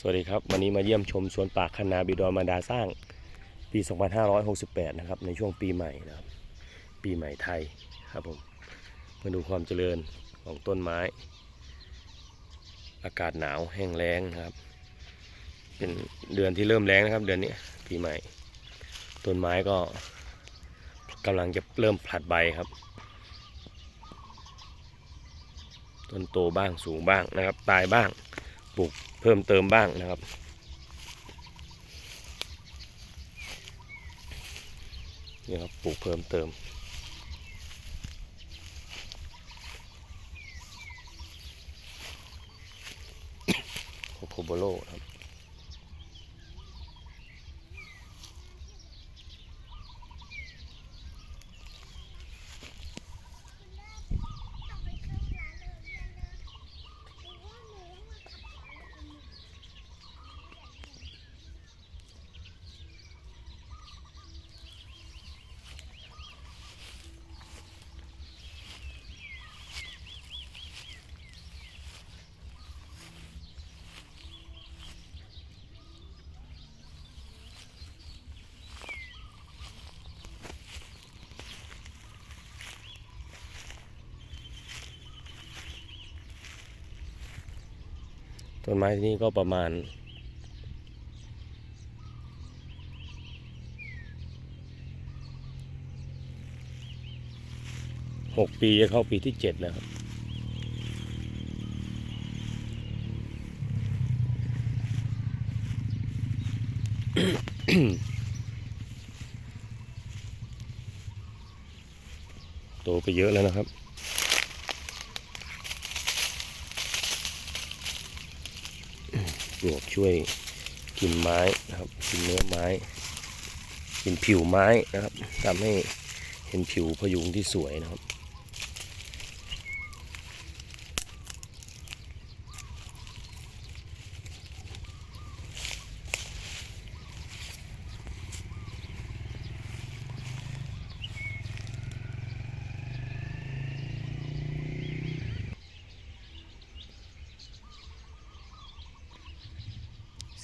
สวัสดีครับ วันนี้มาเยี่ยมชมสวนป่าคณาบิดอมาดาสร้างปี 2568 นะครับ ในช่วงปีใหม่นะครับ ปีใหม่ไทยครับผมมาดูความเจริญของต้นไม้ อากาศหนาวแห้งแล้งนะครับ เป็นเดือนที่เริ่มแล้งนะครับ เดือนนี้ปีใหม่ ต้นไม้ก็กำลังจะเริ่มผลัดใบครับ ต้นโตบ้างสูงบ้างนะครับ ตายบ้างปลูก เพิ่มเติมบ้างนะครับ นี่ครับปลูกเพิ่มเติมโคโบโลครับ ต้นไม้ที่นี่ก็ประมาณหกปีจะเข้าปีที่เจ็ดแล้วครับ โตไปเยอะแล้วนะครับ ปลวกช่วยกินไม้นะครับ กินเนื้อไม้ กินผิวไม้นะครับทำให้เห็นผิวพยุงที่สวยนะครับ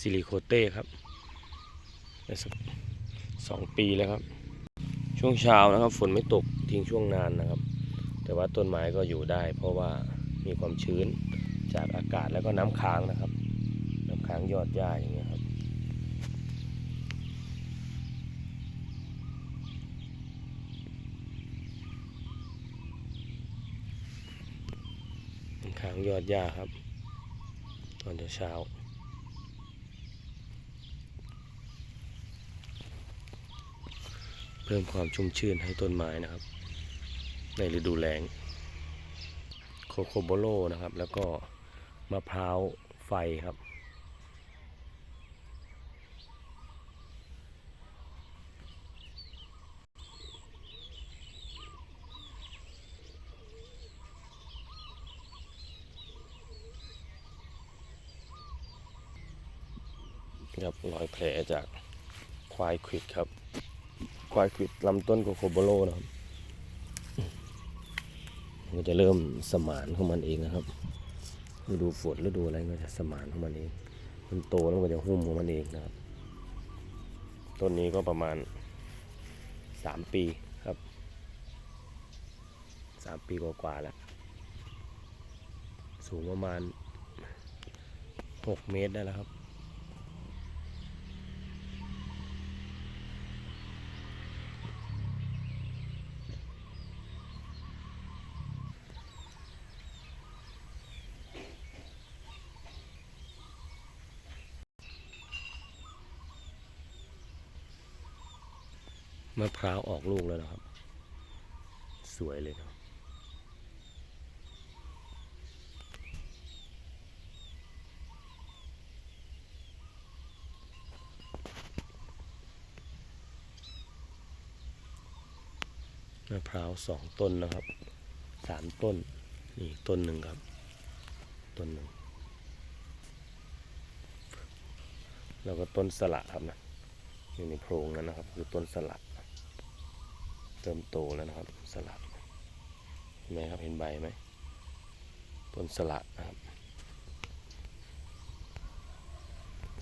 ซิลิโคเต้ครับได้สักสองปีแล้วครับ ช่วงเช้านะครับ ฝนไม่ตกทิ้งช่วงนานนะครับ แต่ว่าต้นไม้ก็อยู่ได้ เพราะว่ามีความชื้นจากอากาศแล้วก็น้ำค้างนะครับ น้ำค้างยอดหญ้าอย่างเงี้ยครับน้ำค้างยอดหญ้าครับ ตอนเช้า เพิ่มความชุ่มชื่นให้ต้นไม้นะครับ ในฤดูแล้งโคโคโบโลนะครับ แล้วก็มะพร้าวไฟครับ ครับรอยแผลจากควายควิดครับ ควายควิดลำต้นโคโคโบโลนะครับมันจะเริ่มสมานของมันเองนะครับฤดูฝนฤดูอะไรก็จะสมานของมันเอง มันโตแล้วมันจะหุ้มของมันเองนะครับ ต้นนี้ก็ประมาณสามปีครับสามปีกว่าๆแล้ว สูงประมาณหกเมตรได้แล้วครับ มะพร้าวออกลูกแล้วนะครับ สวยเลยนะครับมะพร้าวสองต้นนะครับสามต้นนี่ต้นหนึ่งครับ ต้นหนึ่งแล้วก็ต้นสละครับนะอยู่ในโพรงนั้นนะครับ คือต้นสลัด เริ่มโตแล้วนะครับสลัดเห็นไหมครับเห็นใบไหมต้นสลัดนะครับ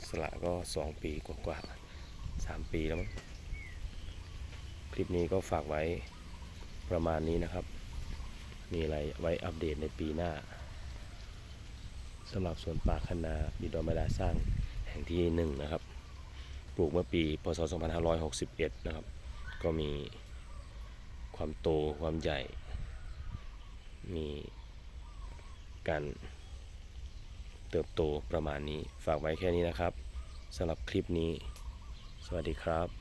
สละก็สองปีกว่าๆสามปีแล้วมั้งคลิปนี้ก็ฝากไว้ประมาณนี้นะครับ มีอะไรไว้อัปเดตในปีหน้าสำหรับสวนป่าคณาบิดอมาดาสร้างแห่งที่หนึ่งนะครับ ปลูกเมื่อปีพศ2561 นะครับ ก็มี ความโตความใหญ่ มีการเติบโตประมาณนี้ ฝากไว้แค่นี้นะครับสำหรับคลิปนี้ สวัสดีครับ